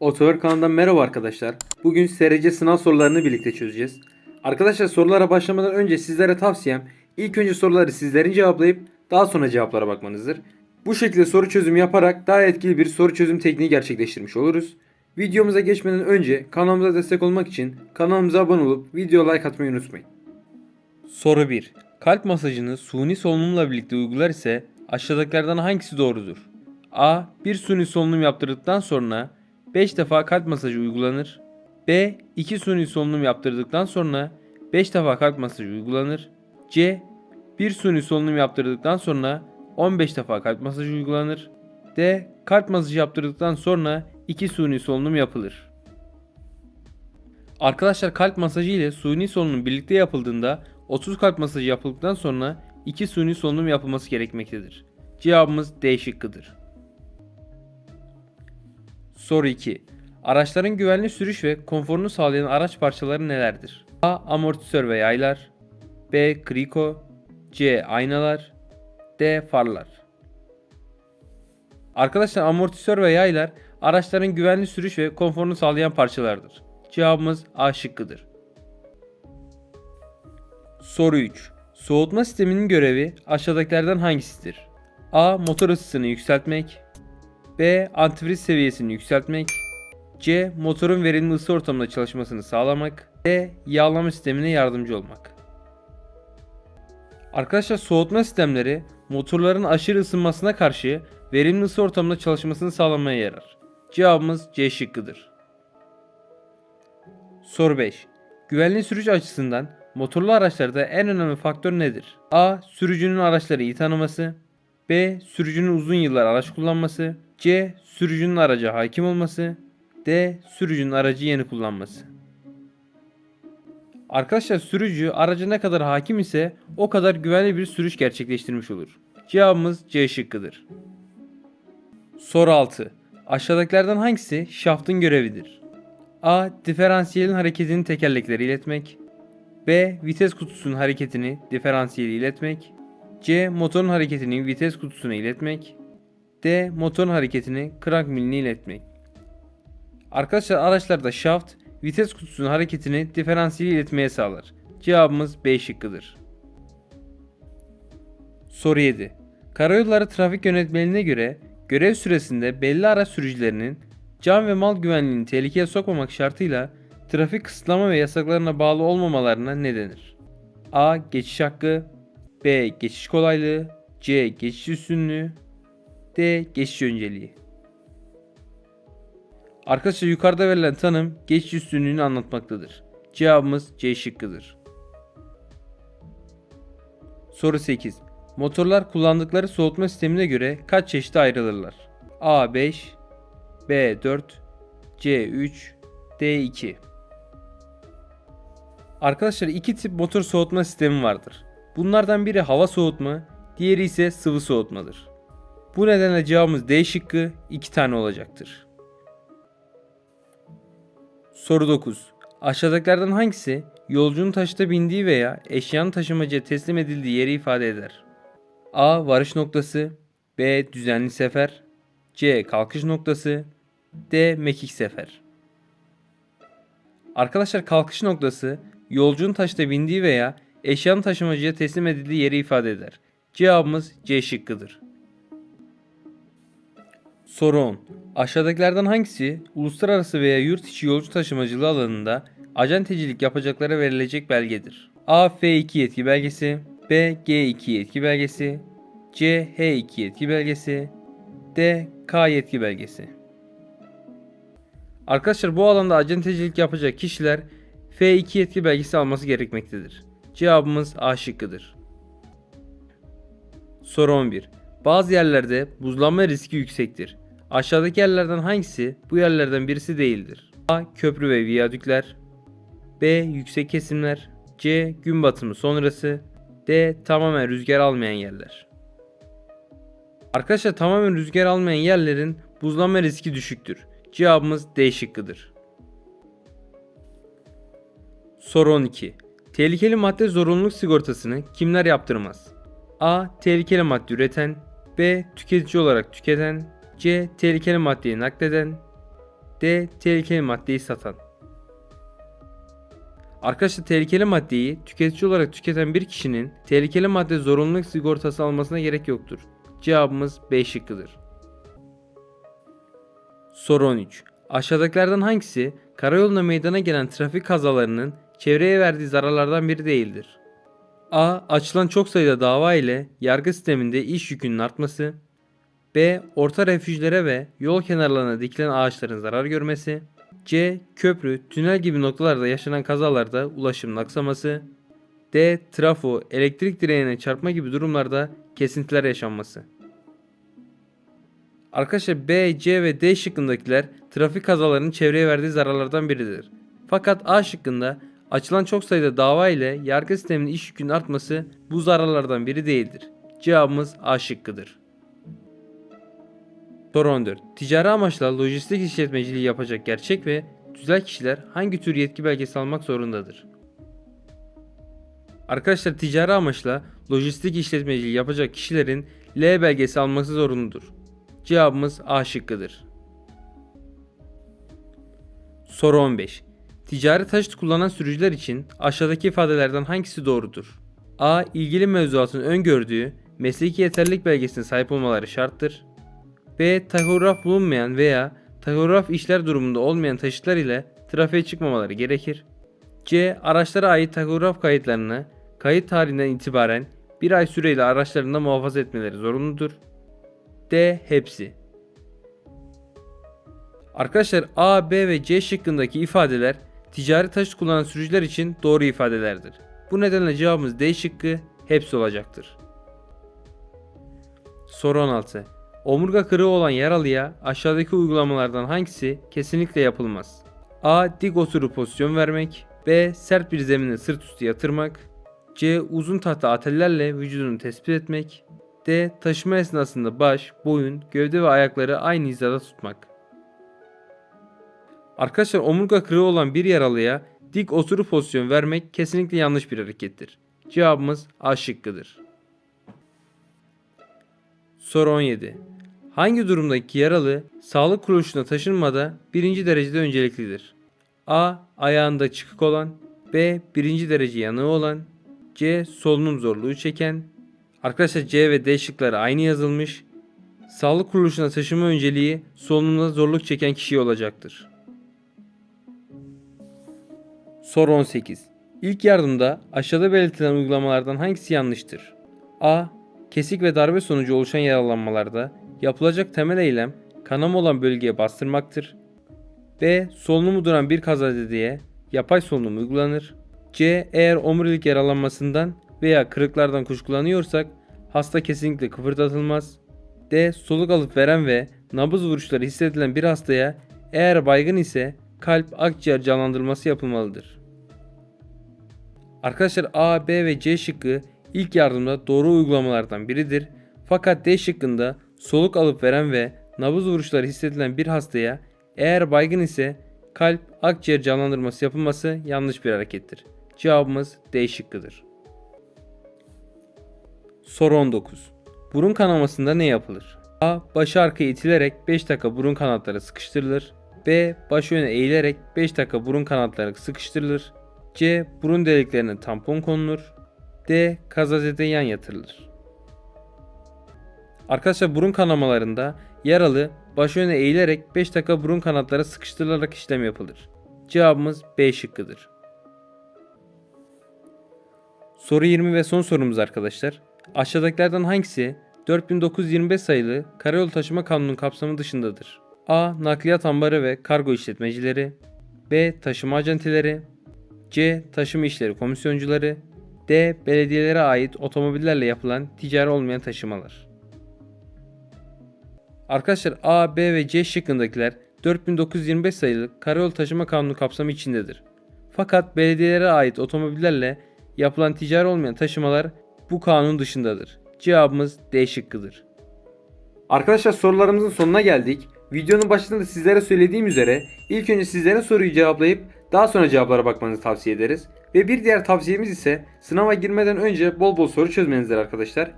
Otover kanalından merhaba arkadaşlar. Bugün SRC sınav sorularını birlikte çözeceğiz. Arkadaşlar sorulara başlamadan önce sizlere tavsiyem ilk önce soruları sizlerin cevaplayıp daha sonra cevaplara bakmanızdır. Bu şekilde soru çözümü yaparak daha etkili bir soru çözüm tekniği gerçekleştirmiş oluruz. Videomuza geçmeden önce kanalımıza destek olmak için kanalımıza abone olup video like atmayı unutmayın. Soru 1. Kalp masajını suni solunumla birlikte uygular ise aşağıdakilerden hangisi doğrudur? A. Bir suni solunum yaptırdıktan sonra 5 defa kalp masajı uygulanır. B. 2 suni solunum yaptırdıktan sonra 5 defa kalp masajı uygulanır. C. Bir suni solunum yaptırdıktan sonra 15 defa kalp masajı uygulanır. D. Kalp masajı yaptırdıktan sonra 2 suni solunum yapılır. Arkadaşlar kalp masajı ile suni solunum birlikte yapıldığında 30 kalp masajı yapıldıktan sonra 2 suni solunum yapılması gerekmektedir. Cevabımız D şıkkıdır. Soru 2. Araçların güvenli sürüş ve konforunu sağlayan araç parçaları nelerdir? A. Amortisör ve yaylar B. Kriko C. Aynalar D. Farlar Arkadaşlar amortisör ve yaylar araçların güvenli sürüş ve konforunu sağlayan parçalardır. Cevabımız A şıkkıdır. Soru 3. Soğutma sisteminin görevi aşağıdakilerden hangisidir? A. Motor ısısını yükseltmek B. Antifriz seviyesini yükseltmek C. Motorun verimli ısı ortamında çalışmasını sağlamak D. Yağlama sistemine yardımcı olmak Arkadaşlar soğutma sistemleri motorların aşırı ısınmasına karşı verimli ısı ortamında çalışmasını sağlamaya yarar. Cevabımız C şıkkıdır. Soru 5. Güvenli sürüş açısından motorlu araçlarda en önemli faktör nedir? A. Sürücünün araçları iyi tanıması B. Sürücünün uzun yıllar araç kullanması C. Sürücünün araca hakim olması D. Sürücünün aracı yeni kullanması Arkadaşlar sürücü araca ne kadar hakim ise o kadar güvenli bir sürüş gerçekleştirmiş olur. Cevabımız C şıkkıdır. Soru 6. Aşağıdakilerden hangisi şaftın görevidir? A. Diferansiyelin hareketini tekerleklere iletmek. B. Vites kutusunun hareketini diferansiyeli iletmek. C. Motorun hareketini vites kutusuna iletmek. D. Motorun hareketini crank miline iletmek. Arkadaşlar araçlarda şaft vites kutusunun hareketini diferansiyeli iletmeye sağlar. Cevabımız B şıkkıdır. Soru 7. Karayolları Trafik Yönetmeliğine göre görev süresinde belli araç sürücülerinin can ve mal güvenliğini tehlikeye sokmamak şartıyla trafik kısıtlama ve yasaklarına bağlı olmamalarına ne denir? A. Geçiş hakkı B. Geçiş kolaylığı C. Geçiş üstünlüğü D. Geçiş önceliği Arkadaşlar yukarıda verilen tanım geçiş üstünlüğünü anlatmaktadır. Cevabımız C şıkkıdır. Soru 8. Motorlar kullandıkları soğutma sistemine göre kaç çeşite ayrılırlar? A5 B4 C3 D2 Arkadaşlar iki tip motor soğutma sistemi vardır. Bunlardan biri hava soğutma, diğeri ise sıvı soğutmadır. Bu nedenle cevabımız D şıkkı 2 tane olacaktır. Soru 9. Aşağıdakilerden hangisi yolcunun taşıta bindiği veya eşyanın taşımacıya teslim edildiği yeri ifade eder? A. Varış noktası B. Düzenli sefer C. Kalkış noktası D. Mekik sefer Arkadaşlar kalkış noktası yolcunun taşıta bindiği veya eşyanın taşımacıya teslim edildiği yeri ifade eder. Cevabımız C şıkkıdır. Soru 10. Aşağıdakilerden hangisi uluslararası veya yurt içi yolcu taşımacılığı alanında acentecilik yapacaklara verilecek belgedir? A. F2 yetki belgesi B. G2 yetki belgesi C. H2 yetki belgesi D. K yetki belgesi Arkadaşlar bu alanda acentecilik yapacak kişiler F2 yetki belgesi alması gerekmektedir. Cevabımız A şıkkıdır. Soru 11. Bazı yerlerde buzlanma riski yüksektir. Aşağıdaki yerlerden hangisi bu yerlerden birisi değildir? A. Köprü ve viyadükler B. Yüksek kesimler C. Gün batımı sonrası D. Tamamen rüzgar almayan yerler Arkadaşlar tamamen rüzgar almayan yerlerin buzlanma riski düşüktür. Cevabımız D şıkkıdır. Soru 12. Tehlikeli madde zorunluluk sigortasını kimler yaptırmaz? A. Tehlikeli madde üreten B. Tüketici olarak tüketen C. Tehlikeli maddeyi nakleden D. Tehlikeli maddeyi satan. Arkadaşlar tehlikeli maddeyi tüketici olarak tüketen bir kişinin tehlikeli madde zorunluluk sigortası almasına gerek yoktur. Cevabımız B şıkkıdır. Soru 13. Aşağıdakilerden hangisi karayolunda meydana gelen trafik kazalarının çevreye verdiği zararlardan biri değildir? A. Açılan çok sayıda dava ile yargı sisteminde iş yükünün artması. B. Orta refüjlere ve yol kenarlarına dikilen ağaçların zarar görmesi. C. Köprü, tünel gibi noktalarda yaşanan kazalarda ulaşımın aksaması. D. Trafo, elektrik direğine çarpma gibi durumlarda kesintiler yaşanması. Arkadaşlar B, C ve D şıkkındakiler trafik kazalarının çevreye verdiği zararlardan biridir. Fakat A şıkkında açılan çok sayıda dava ile yargı sisteminin iş yükünün artması bu zararlardan biri değildir. Cevabımız A şıkkıdır. Soru 14. Ticari amaçla lojistik işletmeciliği yapacak gerçek ve tüzel kişiler hangi tür yetki belgesi almak zorundadır? Arkadaşlar ticari amaçla lojistik işletmeciliği yapacak kişilerin L belgesi alması zorunludur. Cevabımız A şıkkıdır. Soru 15. Ticari taşıt kullanan sürücüler için aşağıdaki ifadelerden hangisi doğrudur? A. İlgili mevzuatın öngördüğü mesleki yeterlilik belgesine sahip olmaları şarttır. B. Tahograf bulunmayan veya tahograf işler durumunda olmayan taşıtlar ile trafiğe çıkmamaları gerekir. C. Araçlara ait tahograf kayıtlarını kayıt tarihinden itibaren bir ay süreyle araçlarında muhafaza etmeleri zorunludur. D. Hepsi. Arkadaşlar A, B ve C şıkkındaki ifadeler ticari taşıt kullanan sürücüler için doğru ifadelerdir. Bu nedenle cevabımız D şıkkı hepsi olacaktır. Soru 16. Omurga kırığı olan yaralıya aşağıdaki uygulamalardan hangisi kesinlikle yapılmaz? A. Dik oturup pozisyon vermek. B. Sert bir zemine sırt üstü yatırmak. C. Uzun tahta atellerle vücudunu tespit etmek. D. Taşıma esnasında baş, boyun, gövde ve ayakları aynı hizada tutmak. Arkadaşlar omurga kırığı olan bir yaralıya dik oturup pozisyon vermek kesinlikle yanlış bir harekettir. Cevabımız A şıkkıdır. Soru 17. Hangi durumdaki yaralı sağlık kuruluşuna taşınmada birinci derecede önceliklidir? A. Ayağında çıkık olan B. Birinci derece yanığı olan C. Solunum zorluğu çeken Arkadaşlar C ve D şıkları aynı yazılmış. Sağlık kuruluşuna taşıma önceliği solunumda zorluk çeken kişi olacaktır. Soru 18. İlk yardımda aşağıda belirtilen uygulamalardan hangisi yanlıştır? A. Kesik ve darbe sonucu oluşan yaralanmalarda yapılacak temel eylem kanama olan bölgeye bastırmaktır. B. Solunumu duran bir kazadedeye yapay solunum uygulanır. C. Eğer omurilik yaralanmasından veya kırıklardan kuşkulanıyorsak hasta kesinlikle kıpırdatılmaz. D. Soluk alıp veren ve nabız vuruşları hissedilen bir hastaya eğer baygın ise kalp akciğer canlandırılması yapılmalıdır. Arkadaşlar A, B ve C şıkkı ilk yardımda doğru uygulamalardan biridir. Fakat D şıkkında soluk alıp veren ve nabız vuruşları hissedilen bir hastaya eğer baygın ise kalp akciğer canlandırması yapılması yanlış bir harekettir. Cevabımız D şıkkıdır. Soru 19. Burun kanamasında ne yapılır? A. Başı arkaya itilerek 5 dakika burun kanatları sıkıştırılır. B. Baş öne eğilerek 5 dakika burun kanatları sıkıştırılır. C. Burun deliklerine tampon konulur. D. Kazazede yan yatırılır. Arkadaşlar burun kanamalarında yaralı baş öne eğilerek 5 dakika burun kanatları sıkıştırılarak işlem yapılır. Cevabımız B şıkkıdır. Soru 20 ve son sorumuz arkadaşlar. Aşağıdakilerden hangisi 4925 sayılı Karayolu Taşıma Kanunu kapsamı dışındadır? A. Nakliyat ambarı ve kargo işletmecileri B. Taşıma acenteleri C. Taşıma işleri komisyoncuları D. Belediyelere ait otomobillerle yapılan ticari olmayan taşımalar. Arkadaşlar A, B ve C şıkkındakiler 4925 sayılı Karayolu Taşıma Kanunu kapsamı içindedir. Fakat belediyelere ait otomobillerle yapılan ticari olmayan taşımalar bu kanun dışındadır. Cevabımız D şıkkıdır. Arkadaşlar sorularımızın sonuna geldik. Videonun başında da sizlere söylediğim üzere ilk önce sizlerin soruyu cevaplayıp daha sonra cevaplara bakmanızı tavsiye ederiz. Ve bir diğer tavsiyemiz ise sınava girmeden önce bol bol soru çözmenizdir arkadaşlar.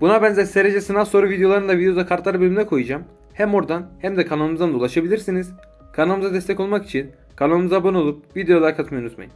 Buna benzer SRC sınav soru videolarını da videoda kartlar bölümüne koyacağım. Hem oradan hem de kanalımızdan da ulaşabilirsiniz. Kanalımıza destek olmak için kanalımıza abone olup videoya like atmayı unutmayın.